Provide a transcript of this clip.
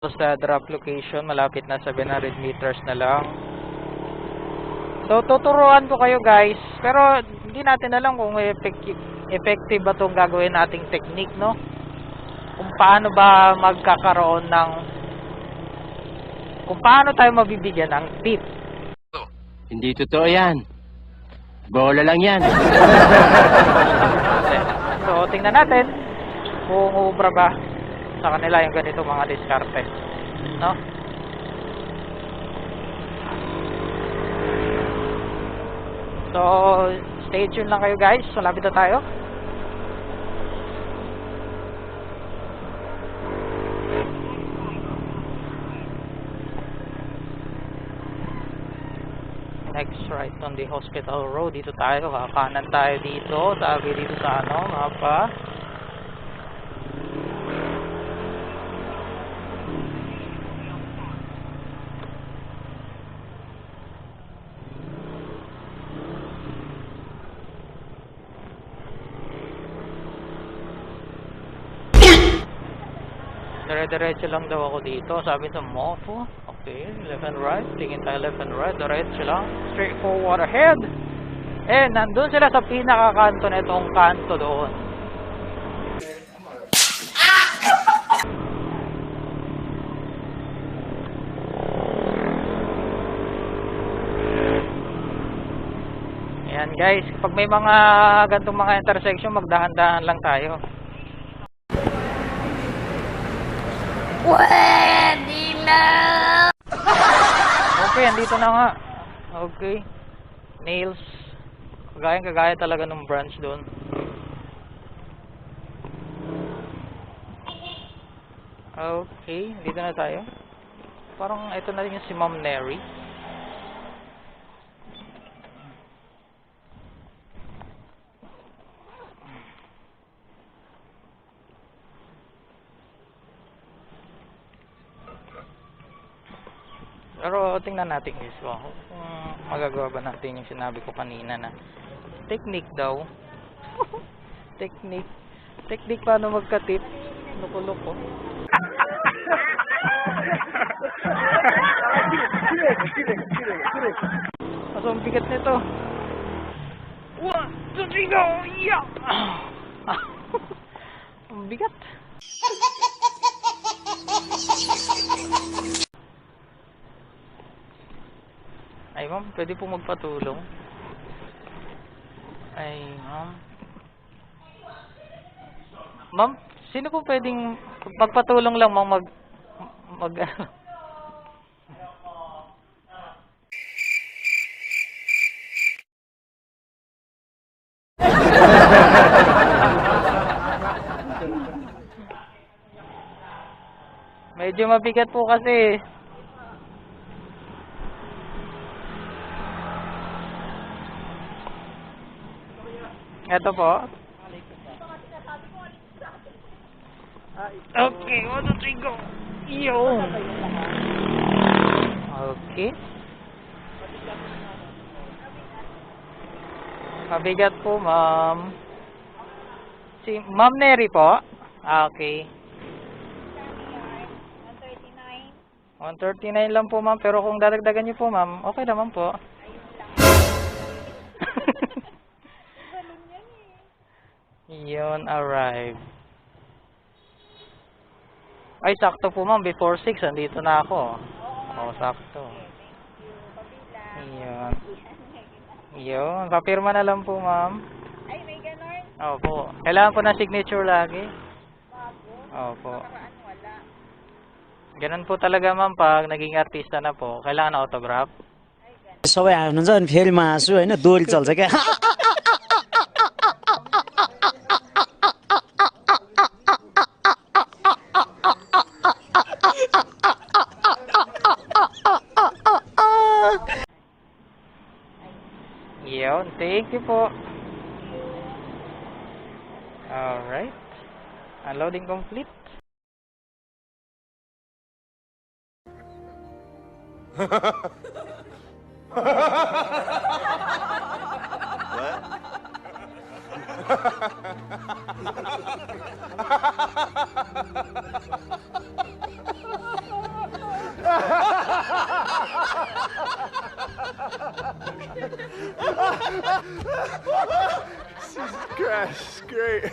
sa drop location, malapit na 700 meters na lang. So, tuturuan ko kayo guys, pero hindi natin alam kung effective, effective ba itong gagawin nating technique, no? Kung paano ba magkakaroon ng kung paano tayo mabibigyan ng tip. Hindi totoo yan. Bola lang yan. So, tingnan natin kung ubra ba sa kanila yung ganito mga diskarte. No? So, stay tuned lang kayo guys. Malapit na tayo. Next right on the hospital road. Dito tayo. Kakanan tayo dito. Sabi dito sa ano, mapa. Dire-diretso lang daw ako dito. Sabi sa mofo. Okay, left and right. Tingin tayo left and right. Diretso lang. Straight forward ahead. Eh, nandun sila sa pinakakanto na itong kanto doon. Ayan guys, pag may mga gantong mga intersection, magdahan-dahan lang tayo. Okay, andito na nga. Okay. Nails. Kagaya kagaya talaga ng branch doon. Okay, dito na tayo. Parang ito na rin yung si Ma'am Neri. Pero tingnan natin guys kung magagawa ba natin yung sinabi ko kanina na technique daw. technique. Technique paano magka-tip. Loko-loko. Kaso ang bigat nito. One, two, three, go! Yeah! ang bigat. Ma'am, pwede po magpatulong. Ay ma'am. Ma'am, sino po pwedeng magpatulong lang ma'am mag mag Medyo mabigat po kasi. Ito po. Okay, one, two, three, go. Yun. Okay. Mabigat po, ma'am. Si Ma'am Neri po. Ah, okay. 139 lang po, ma'am. Pero kung dadagdagan niyo po, ma'am, okay naman po. Yun, arrive. Ay, sakto po ma'am. Before 6, andito na ako. Oo, sakto. Yun. Yun. Papirma na lang po ma'am. Ay, may ganon. Opo. Kailangan po na signature lagi. Bago. Opo. Paraan wala. Ganun po talaga ma'am pag naging artista na po. Kailangan na autograph. सबै हाल्नुहुन्छ अनि फेरि म हाँसु होइन दोहोरी चल्छ क्या Thank you po. Alright. Unloading complete. Jesus Christ, great.